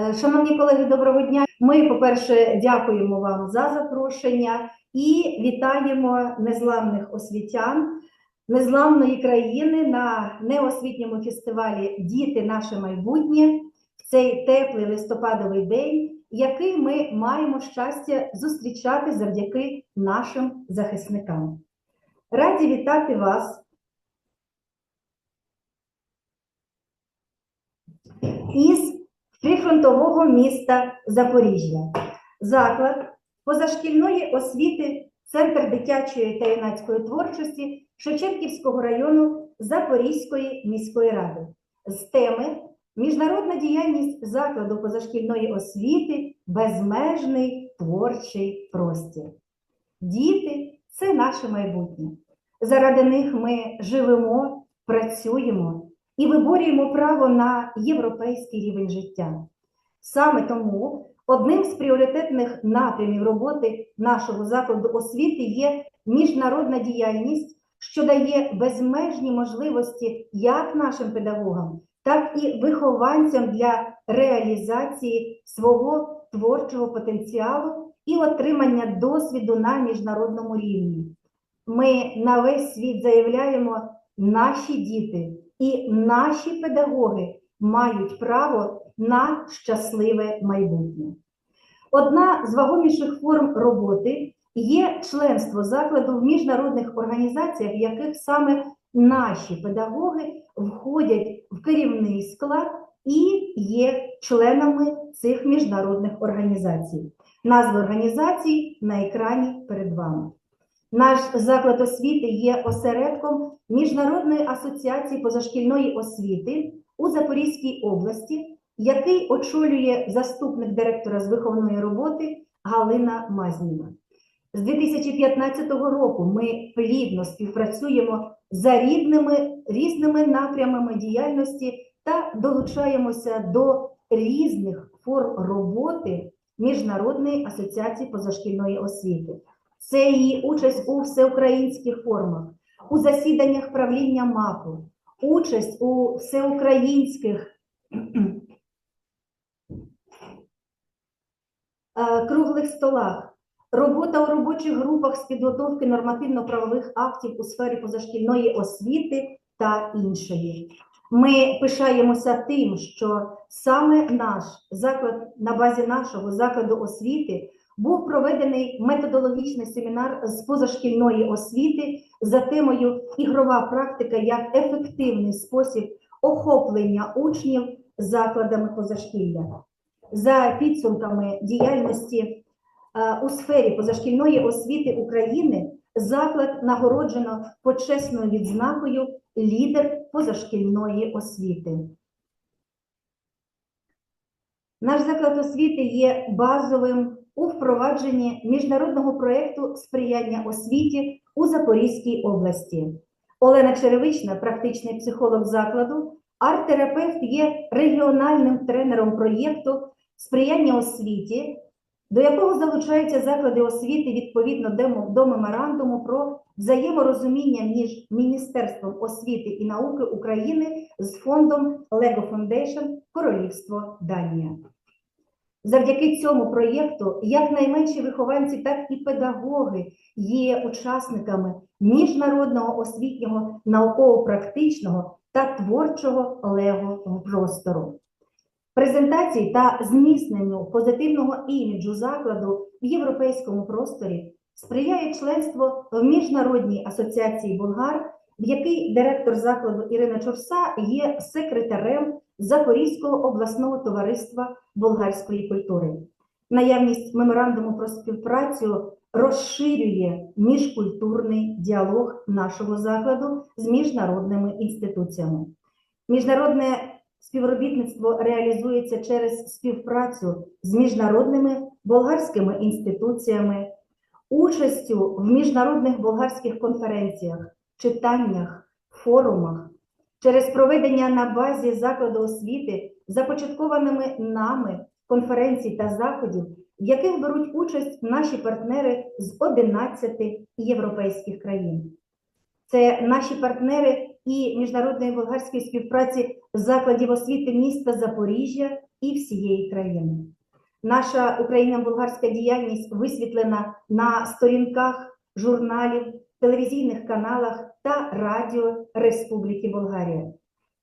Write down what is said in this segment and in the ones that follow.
Е, Шановні колеги, доброго дня. Ми, по-перше, дякуємо вам за запрошення і вітаємо незламних освітян незламної країни на неосвітньому фестивалі Діти наше майбутнє в цей теплий листопадовий день, який ми маємо щастя зустрічати завдяки нашим захисникам. Раді вітати вас із прифронтового міста Запоріжжя. Заклад позашкільної освіти, Центр дитячої та юнацької творчості Шевченківського району Запорізької міської ради з теми Міжнародна діяльність закладу позашкільної освіти безмежний творчий простір. Діти це наше майбутнє. Заради них ми живемо, працюємо і виборюємо право на європейський рівень життя. Саме тому одним з пріоритетних напрямів роботи нашого закладу освіти є міжнародна діяльність, що дає безмежні можливості як нашим педагогам, так і вихованцям для реалізації свого творчого потенціалу і отримання досвіду на міжнародному рівні. Ми на весь світ заявляємо, наші діти і наші педагоги мають право на щасливе майбутнє. Одна з вагоміших форм роботи є членство закладу в міжнародних організаціях, в яких саме наші педагоги входять в керівний склад і є членами цих міжнародних організацій. Назви організацій на екрані перед вами. Наш заклад освіти є осередком Міжнародної асоціації позашкільної освіти у Запорізькій області, який очолює заступник директора з виховної роботи Галина Мазніна. З 2015 року ми плідно співпрацюємо за рідними різними напрямами діяльності та долучаємося до різних форм роботи Міжнародної асоціації позашкільної освіти. Це її участь у всеукраїнських формах, у засіданнях правління МАПу, участь у всеукраїнських круглих столах, робота у робочих групах з підготовки нормативно-правових актів у сфері позашкільної освіти та іншої. Ми пишаємося тим, що саме наш заклад на базі нашого закладу освіти був проведений методологічний семінар з позашкільної освіти за темою ігрова практика як ефективний спосіб охоплення учнів закладами позашкілля. За підсумками діяльності е, у сфері позашкільної освіти України заклад нагороджено почесною відзнакою лідер позашкільної освіти. Наш заклад освіти є базовим у впровадженні міжнародного проєкту сприяння освіті у Запорізькій області. Олена Черевична, практичний психолог закладу, арт-терапевт є регіональним тренером проєкту сприяння освіті, до якого залучаються заклади освіти відповідно до меморандуму про взаєморозуміння між Міністерством освіти і науки України з фондом Lego Foundation Королівство Данія. Завдяки цьому проєкту як найменші вихованці, так і педагоги є учасниками міжнародного освітнього науково-практичного та творчого лего простору. Презентації та зміцненню позитивного іміджу закладу в європейському просторі сприяє членство в Міжнародній асоціації Болгар, в якій директор закладу Ірина Чорса є секретарем Запорізького обласного товариства болгарської культури. Наявність меморандуму про співпрацю розширює міжкультурний діалог нашого закладу з міжнародними інституціями. Міжнародне співробітництво реалізується через співпрацю з міжнародними болгарськими інституціями, участю в міжнародних болгарських конференціях, читаннях, форумах, через проведення на базі закладу освіти започаткованими нами конференцій та заходів, в яких беруть участь наші партнери з 11 європейських країн. Це наші партнери і міжнародної болгарської співпраці закладів освіти міста Запоріжжя і всієї країни. Наша україно-болгарська діяльність висвітлена на сторінках журналів, телевізійних каналах та радіо Республіки Болгарія.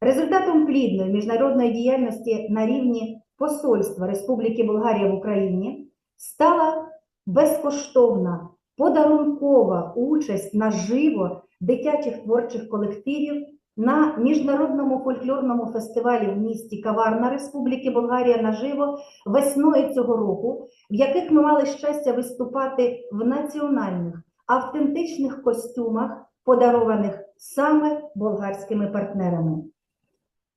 Результатом плідної міжнародної діяльності на рівні Посольства Республіки Болгарія в Україні стала безкоштовна подарункова участь наживо дитячих творчих колективів на міжнародному фольклорному фестивалі в місті Каварна Республіки Болгарія наживо весною цього року, в яких ми мали щастя виступати в національних автентичних костюмах, подарованих саме болгарськими партнерами.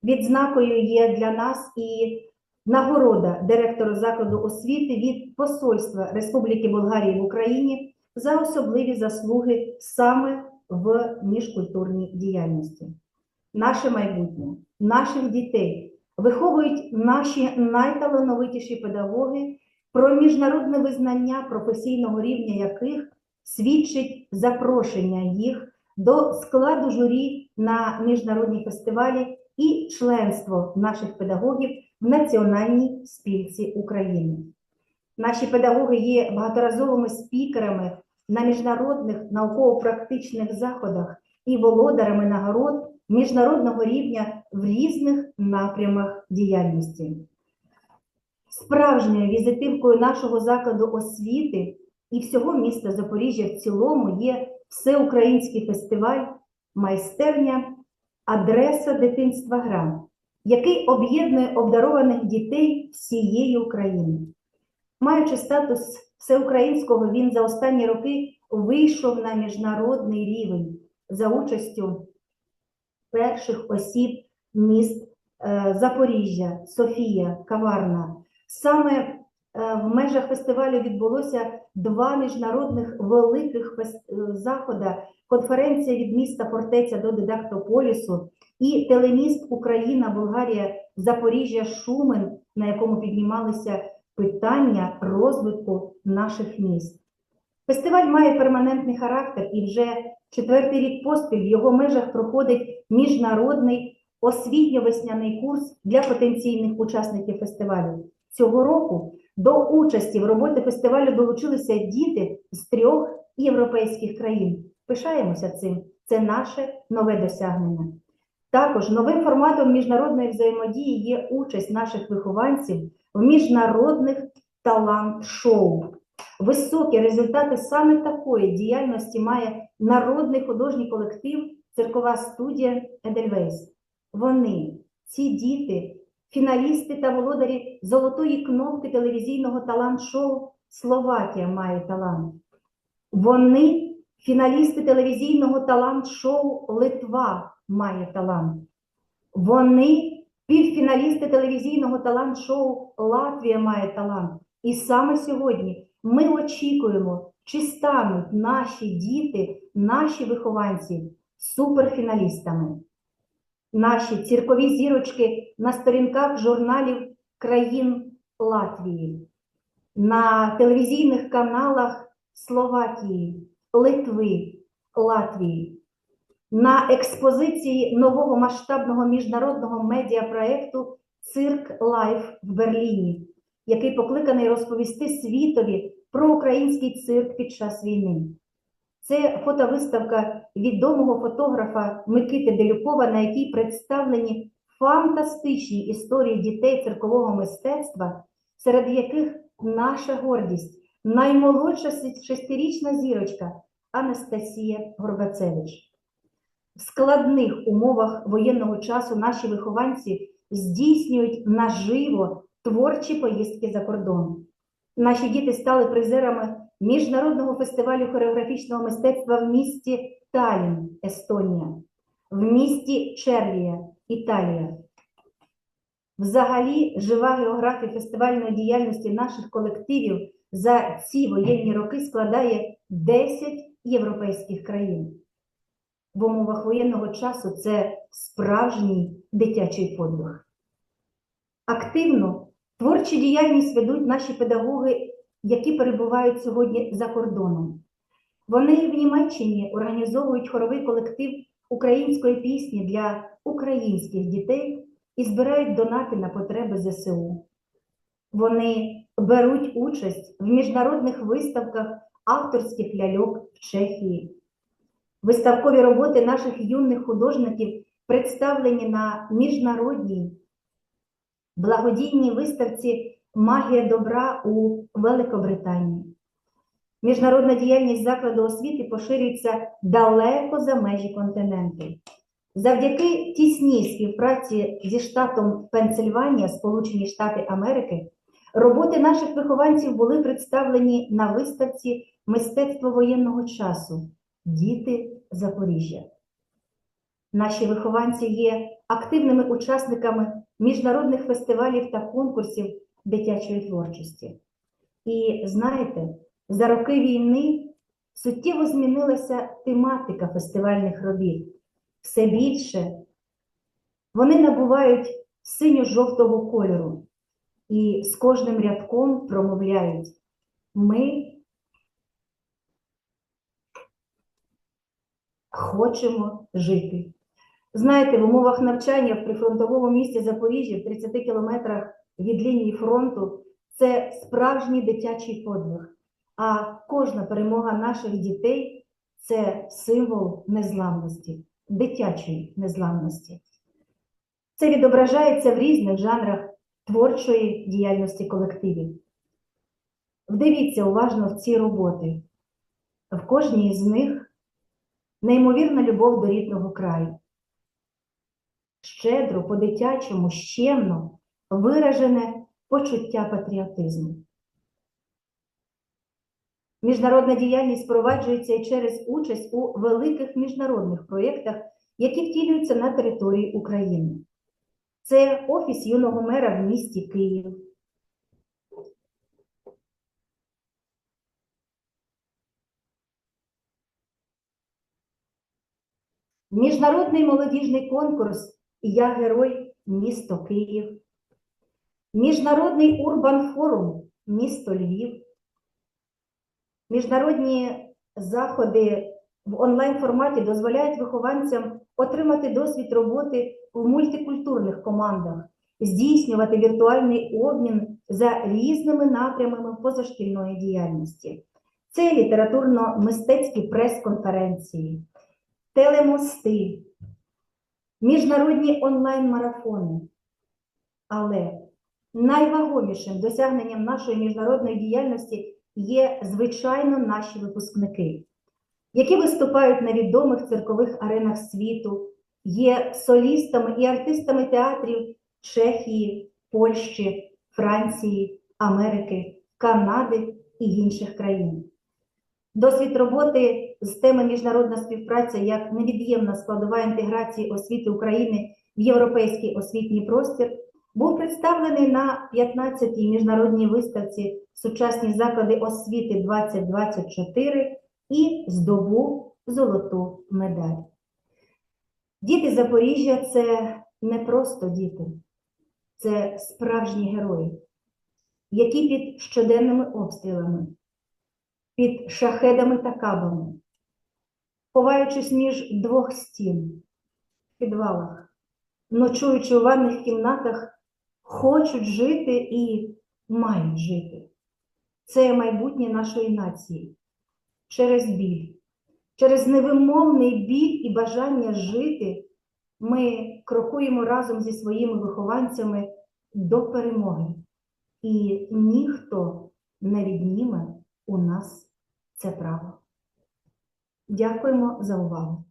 Відзнакою є для нас і нагорода директору закладу освіти від Посольства Республіки Болгарії в Україні за особливі заслуги саме в міжкультурній діяльності. Наше майбутнє, наших дітей виховують наші найталановитіші педагоги, про міжнародне визнання професійного рівня яких свідчить запрошення їх до складу журі на міжнародні фестивалі і членство наших педагогів в Національній спілці України. Наші педагоги є багаторазовими спікерами на міжнародних науково-практичних заходах і володарами нагород міжнародного рівня в різних напрямах діяльності. Справжньою візитивкою нашого закладу освіти і всього міста Запоріжжя в цілому є всеукраїнський фестиваль Майстерня Адреса дитинства гра, який об'єднує обдарованих дітей всієї України. Маючи статус всеукраїнського, він за останні роки вийшов на міжнародний рівень за участю перших осіб міст е, Запоріжжя, Софія, Каварна. Саме е, в межах фестивалю відбулося два міжнародних великих е, заходи. Конференція від міста Фортеця до Дидактополісу і телеміст Україна, Болгарія, Запоріжжя, Шумен, на якому піднімалися питання розвитку наших міст. Фестиваль має перманентний характер і вже четвертий рік поспіль в його межах проходить міжнародний освітньо-весняний курс для потенційних учасників фестивалю. Цього року до участі в роботі фестивалю долучилися діти з трьох європейських країн. Пишаємося цим. Це наше нове досягнення. Також новим форматом міжнародної взаємодії є участь наших вихованців в міжнародних талант-шоу. Високі результати саме такої діяльності має народний художній колектив Циркова студія Едельвейс. Вони, ці діти, фіналісти та володарі золотої кнопки телевізійного талант-шоу Словакія має талант. Вони фіналісти телевізійного талант-шоу Литва має талант. Вони півфіналісти телевізійного талант-шоу Латвія має талант. І саме сьогодні ми очікуємо, чи стануть наші діти, наші вихованці суперфіналістами. Наші ціркові зірочки на сторінках журналів країн Латвії, на телевізійних каналах Словакії, Литви, Латвії, на експозиції нового масштабного міжнародного медіапроекту Цирк Лайф в Берліні, який покликаний розповісти світові про український цирк під час війни. Це фотовиставка відомого фотографа Микити Делюкова, на якій представлені фантастичні історії дітей циркового мистецтва, серед яких наша гордість, наймолодша шестирічна зірочка Анастасія Горбацевич. В складних умовах воєнного часу наші вихованці здійснюють наживо творчі поїздки за кордон. Наші діти стали призерами міжнародного фестивалю хореографічного мистецтва в місті Талін, Естонія, в місті Червія, Італія. Взагалі, жива географія фестивальної діяльності наших колективів за ці воєнні роки складає 10 європейських країн. В умовах воєнного часу це справжній дитячий подвиг. Активно творчу діяльність ведуть наші педагоги, які перебувають сьогодні за кордоном. Вони в Німеччині організовують хоровий колектив української пісні для українських дітей і збирають донати на потреби ЗСУ. Вони беруть участь в міжнародних виставках авторських ляльок в Чехії. Виставкові роботи наших юних художників представлені на міжнародній благодійній виставці Магія добра у Великобританії. Міжнародна діяльність закладу освіти поширюється далеко за межі континенту. Завдяки тісній співпраці зі штатом Пенсильванія, Сполучені Штати Америки, роботи наших вихованців були представлені на виставці Мистецтво воєнного часу Діти Запоріжжя. Наші вихованці є активними учасниками міжнародних фестивалів та конкурсів дитячої творчості. І знаєте, за роки війни суттєво змінилася тематика фестивальних робіт. Все більше вони набувають синьо-жовтого кольору і з кожним рядком промовляють Ми хочемо жити. Знаєте, в умовах навчання в прифронтовому місті Запоріжжя, в 30 кілометрах від лінії фронту, це справжній дитячий подвиг. А кожна перемога наших дітей це символ незламності, дитячої незламності. Це відображається в різних жанрах творчої діяльності колективів. Вдивіться уважно в ці роботи. В кожній з них неймовірна любов до рідного краю. Щедро, по-дитячому, щемно виражене почуття патріотизму. Міжнародна діяльність впроваджується і через участь у великих міжнародних проєктах, які втілюються на території України. Це Офіс юного мера в місті Київ. Міжнародний молодіжний конкурс Я герой місто Київ. Міжнародний урбан форум місто Львів. Міжнародні заходи в онлайн-форматі дозволяють вихованцям отримати досвід роботи в мультикультурних командах, здійснювати віртуальний обмін за різними напрямами позашкільної діяльності. Це літературно-мистецькі прес-конференції, телемости, міжнародні онлайн-марафони. Але найвагомішим досягненням нашої міжнародної діяльності є, звичайно, наші випускники, які виступають на відомих циркових аренах світу, є солістами і артистами театрів Чехії, Польщі, Франції, Америки, Канади і інших країн. Досвід роботи з теми міжнародна співпраця як невід'ємна складова інтеграції освіти України в європейський освітній простір був представлений на 15-й міжнародній виставці Сучасні заклади освіти 2024 і здобув золоту медаль. Діти Запоріжжя це не просто діти, це справжні герої, які під щоденними обстрілами, під шахедами та кабами, ховаючись між двох стін, в підвалах, ночуючи у ванних кімнатах, хочуть жити і мають жити. Це майбутнє нашої нації через біль, через невимовний біль і бажання жити. Ми крокуємо разом зі своїми вихованцями до перемоги, і ніхто не відніме у нас це право. Дякуємо за увагу.